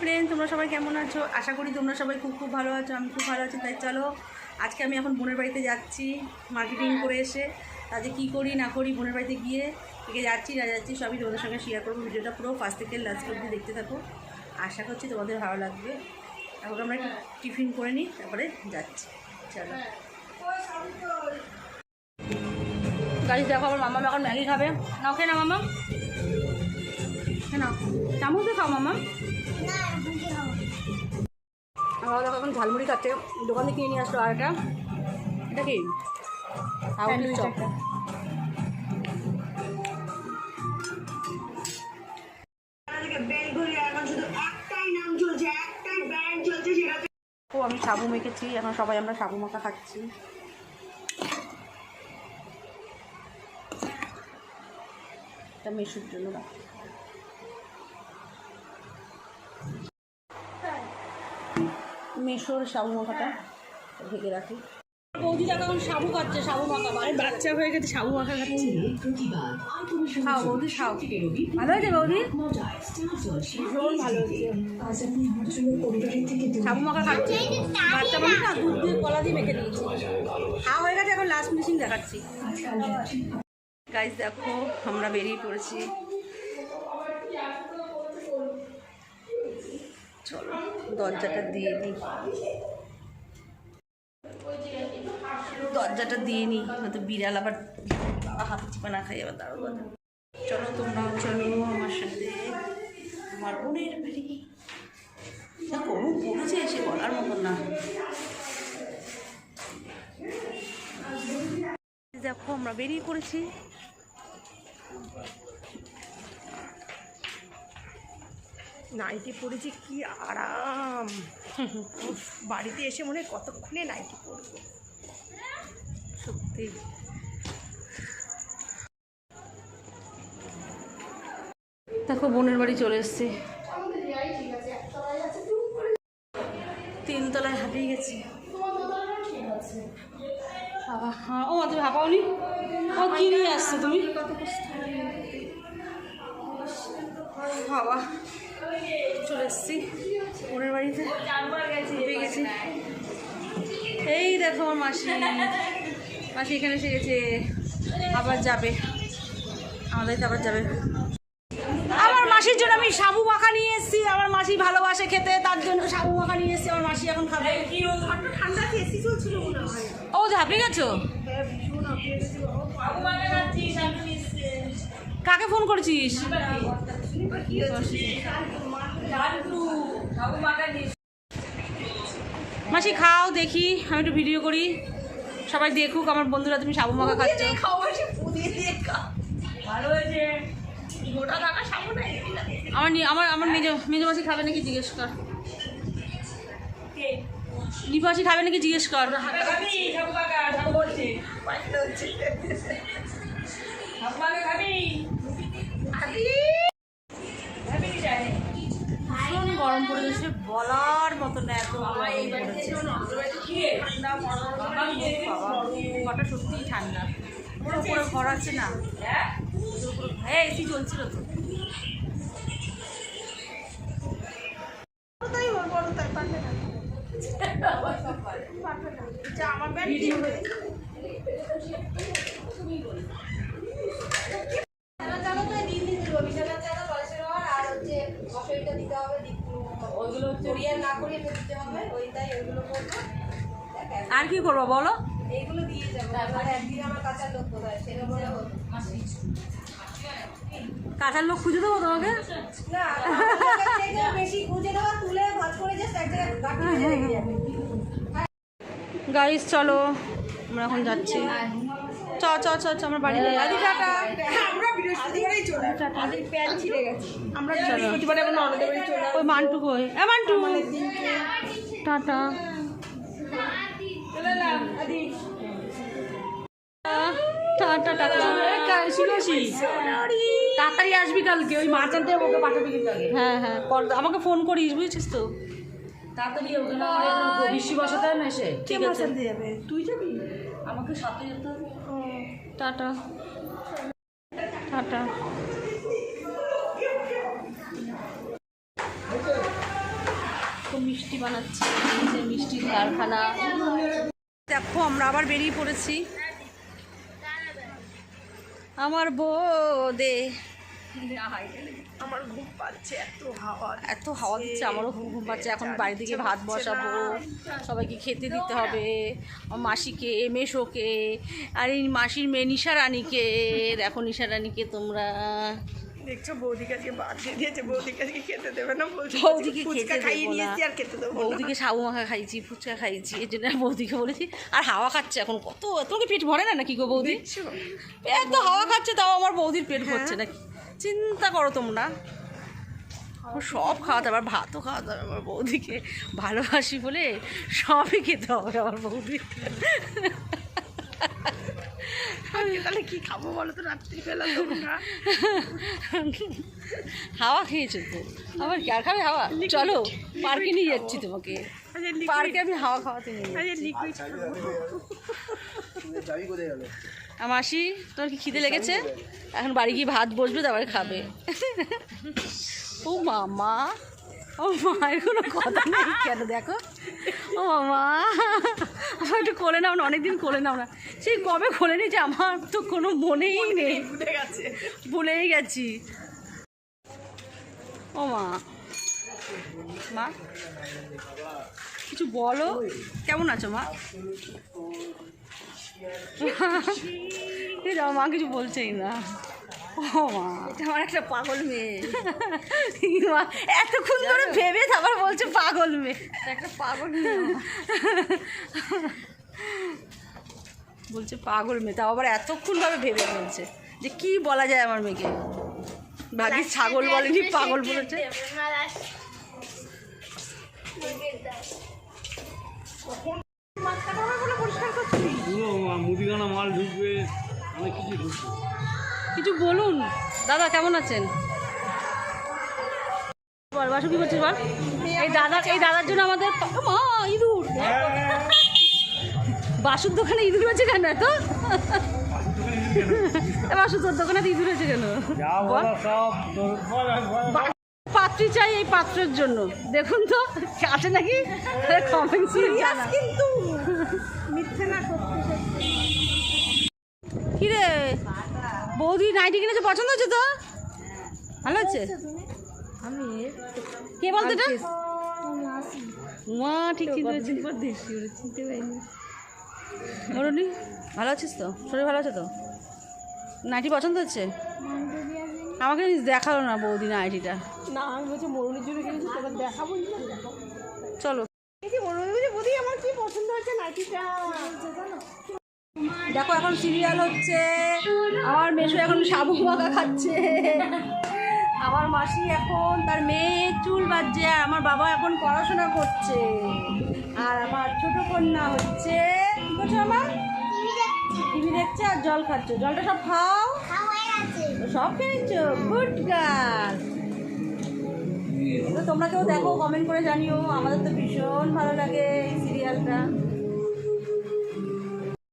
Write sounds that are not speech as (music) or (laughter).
Friend তোমরা সবাই কেমন আছো? আশা করি তোমরা সবাই খুব খুব ভালো আছো আমি খুব ভালো আছি। তাই চলো আজকে আমি এখন বোনের বাড়িতে যাচ্ছি মার্কেটিং করে এসে। তাতে কী করি না করি বোনের বাড়িতে গিয়ে থেকে যাচ্ছি না যাচ্ছি সবই তোমাদের সঙ্গে শেয়ার করব। ভিডিওটা পুরো ফার্স্ট থেকে লাস্ট অব্দি দেখতে থাকো। আশা করছি তোমাদের ভালো লাগবে। এখন আমরা টিফিন করে নিই তারপরে যাচ্ছি। চলো। গাড়ি দেখো আমার মামা এখন ম্যাগি খাবে। নাও খেয়ে না মামা। নাও। চামচ খাও মামা। আমার দেখো এখন ঝালমুড়ি খাচ্ছে। দোকান থেকে কিনে নিয়ে আসলো আর এটা এটা কি চপ। ও আমি সাবু মেখেছি। এখন সবাই আমরা সাবু মাখা খাচ্ছি। এটা মেশুর জন্য রাখ মেশোর সাবু মাখাটা ঢেকে রাখি। বৌদি দেখো এখন সাবু খাচ্ছে সাবু মাখা মানে বাচ্চা হয়ে গেছে সাবু মাখা খাচ্ছি। খাও বৌদি খাও। ভালো হয়েছে বৌদি? ভীষণ ভালো হয়েছে। সাবু মাখা খাচ্ছি? বাচ্চা মানুষ না দুধ দিয়ে কলা দিয়ে মেখে দিয়েছি। খাওয়া হয়ে গেছে এখন লাস্ট ফিনিশিং দেখাচ্ছি। গাইজ দেখো আমরা বেরিয়ে পড়েছি। চলো, দরজাটা দিয়ে দিই দরজাটা দিয়ে নিই হয়তো বিড়াল আবার হাত চিপা না খাই আবার দাঁড়ো কথা। চলো তোমরাও চলো আমার সাথে আমার বোনের বাড়ি। যা গরম পড়েছে এসে বলার মতন না। দেখো, আমরা বেরিয়ে পড়েছি। নাইটি পরেছি কি আরাম। বাড়িতে এসে মনে হয় কতক্ষণে নাইটি পরবো। সত্যি। দেখো, বোনের বাড়ি চলে এসছে। তিনতলায় হাঁপিয়ে গেছি। হ্যাঁ। ও তুমি হাঁপাওনি? ও, কি নিয়ে আসছো তুমি? বাবা চলে এসছি। বোনের বাড়িতে। হাঁপিয়ে গেছি। এই দেখো আমার মাসি। মাসি এখানে এসে গেছে। আবার যাবে। আমাদের আবার যাবে। আমার মাসির জন্য আমি সাবু মাখা নিয়ে এসেছি। আমার মাসি ভালোবাসে খেতে তার জন্য সাবু মাখা নিয়ে এসেছি। আমার মাসি এখন খাবে। ঠান্ডা এসি চলছিল ও ঝাঁপিয়ে গেছো? কাকে ফোন করেছিস? মাসি খাও দেখি। আমি একটু ভিডিও করি। সবাই দেখুক আমার বন্ধুরা তুমি সাবু মাখা খাচ্ছ। আমার নি- আমার আমার মেজ মেজ মাসি খাবে নাকি জিজ্ঞেস কর। মাসি খাবে নাকি জিজ্ঞেস কর। ভীষণ গরম পড়ে গেছে বলার মতো না এত পড়েছে বাবা সত্যিই ঠান্ডা। ওর উপরে ঘর আছে না? হ্যাঁ? এসি চলছিল তো। আমার হবে? আর কি করব বলো? এইগুলো দিয়ে যাব। একদিন আমার কাঁচা লোক কোথায় সেটা বলে কাঁচার লোক খুঁজে দেবো তোমাকে? বেশি খুঁজে তুলে ভাজ করে এক জায়গায় গাইস চলো আমরা এখন যাচ্ছি। চ চ চ চ আমার বাড়ি যাই। আদি টাটা। আমরা বৃহস্পতিবারেই চলে প্যান্ট ছিঁড়ে গেছে। আমরা চলো। বৃহস্পতিবারে এখন ননদের বাড়ি চলে ওই মান্টু কই? এ মান্টু! টাটা। চলে আদি। টাটা টাটা শুনেছি তাড়াতাড়ি আসবি কালকে ওই মাছ আনতে ওকে পাঠাবি কিন্তু আগে। হ্যাঁ হ্যাঁ। আমাকে ফোন করিস বুঝেছিস তো? তাড়াতাড়ি ওকে না আমার বসাতে না এসে। ঠিক কে আনতে যাবে? তুই যাবি? আমাকে সাথে যেতে হবে। টাটা। টাটা। মিষ্টি বানাচ্ছে। মিষ্টির কারখানা। দেখো আমরা আবার বেরিয়ে পড়েছি। আমার বোদে। আমার ঘুম পাচ্ছে এত হাওয়া এত হাওয়া দিচ্ছে আমারও ঘুম ঘুম পাচ্ছে। এখন বাড়ি থেকে ভাত বসাবো সবাইকে খেতে দিতে হবে। মাসিকে মেশোকে আর এই মাসির মেয়ে নিশা রানীকে। দেখো নিশা রানীকে তোমরা। দেখছ বৌদিকে আজকে বাদ দিয়ে দিয়েছে বৌদিকে আজকে খেতে দেবে না বৌদিকে ফুচকা খাইয়ে নিয়েছি আর খেতে দেবো বৌদিকে সাবু মাখা খাইছি ফুচকা খাইছি এই জন্য বৌদিকে বলেছি আর হাওয়া খাচ্ছে এখন কত তোমাকে পেট ভরে না নাকি গো বৌদি? এত হাওয়া খাচ্ছে তাও আমার বৌদির পেট ভরছে নাকি? চিন্তা করো তোমরা। সব খাওয়াতে আবার ভাতও খাওয়াতে হবে আমার বৌদিকে ভালোবাসি বলে সবই খেতে হবে আমার বৌদি তাহলে কি খাব বলো তো রাত্রিবেলা হাওয়া খেয়েছো তো? আবার কি আর খাবে হাওয়া? চলো পার্কে নিয়ে যাচ্ছি তোমাকে। পার্কে আমি হাওয়া খাওয়াতে নিয়ে যাচ্ছি। আজকে লিকুইড আর মাসি তোমার কি খিদে লেগেছে? এখন বাড়ি গিয়ে ভাত বসবে তারপরে খাবে। ও মামা ও মায়ের কোনো কথা নেই কেন? দেখো। ও মামা আমার একটু কোলে নাও না অনেকদিন কোলে নাও না। সেই কবে খোলে নিয়েছে আমার তো কোনো মনেই নেই। ভুলেই গেছি। ও মা। মা কিছু বলো? কেমন আছো মা? (laughs) মা কিছু বলছেই না। ও মা। এটা আমার একটা পাগল মেয়ে। (laughs) মা এতক্ষণ ধরে ভেবে আবার বলছে পাগল মেয়ে। একটা পাগল মেয়ে। (laughs) বলছে পাগল মেয়ে তাও আবার এতক্ষণ ভাবে ভেবে বলছে। যে কি বলা যায় আমার মেয়েকে? ভাবি ছাগল বলেনি পাগল বলেছে। পুরো মুদিখানা মাল ঢুকবে অনেক কিছু ঢুকবে কিছু বলুন? দাদা কেমন আছেন? বল বাসু কি করছিস বল? এই দাদা এই দাদার জন্য আমাদের মা ইঁদুর। বাসুর দোকানে ইঁদুর আছে কেন এত? বাসু তোর দোকানে তো ইঁদুর আছে কেন। পাত্রী চাই এই পাত্রের জন্য। দেখুন তো আছে নাকি? (laughs) কিন্তু। মিথ্যে না সত্যি সত্যি। কিরে? বৌদি নাইটি কিনেছে পছন্দ হচ্ছে তো? ভালো আছে আমি কে বলতো এটা? মা ঠিক চিনতে পেরেছি। চিনতে পারিনি। মরুনি ভালো আছিস তো? শরীর ভালো আছে তো? নাইটি পছন্দ হচ্ছে? আমাকে দেখাল না বৌদি নাইটিটা। না আমি বলছি মরুনির জন্য কিনেছি তোকে দেখাবো চলো। বৌদি আমার কি পছন্দ? হচ্ছে দেখো, এখন সিরিয়াল হচ্ছে। আমার মেশো এখন সাবু মাখা খাচ্ছে। আমার মাসি এখন, তার মেয়ে চুল বাজছে, আর আমার বাবা এখন পড়াশোনা করছে। আর আমার ছোট কন্যা হচ্ছে, কি করছ আমার টিভি দেখছে আর জল খাচ্ছে। জলটা সব খাও। সব খেয়েছো? গুড গার্ল তোমরা কেউ দেখো কমেন্ট করে জানিও। আমাদের তো ভীষণ ভালো লাগে এই সিরিয়ালটা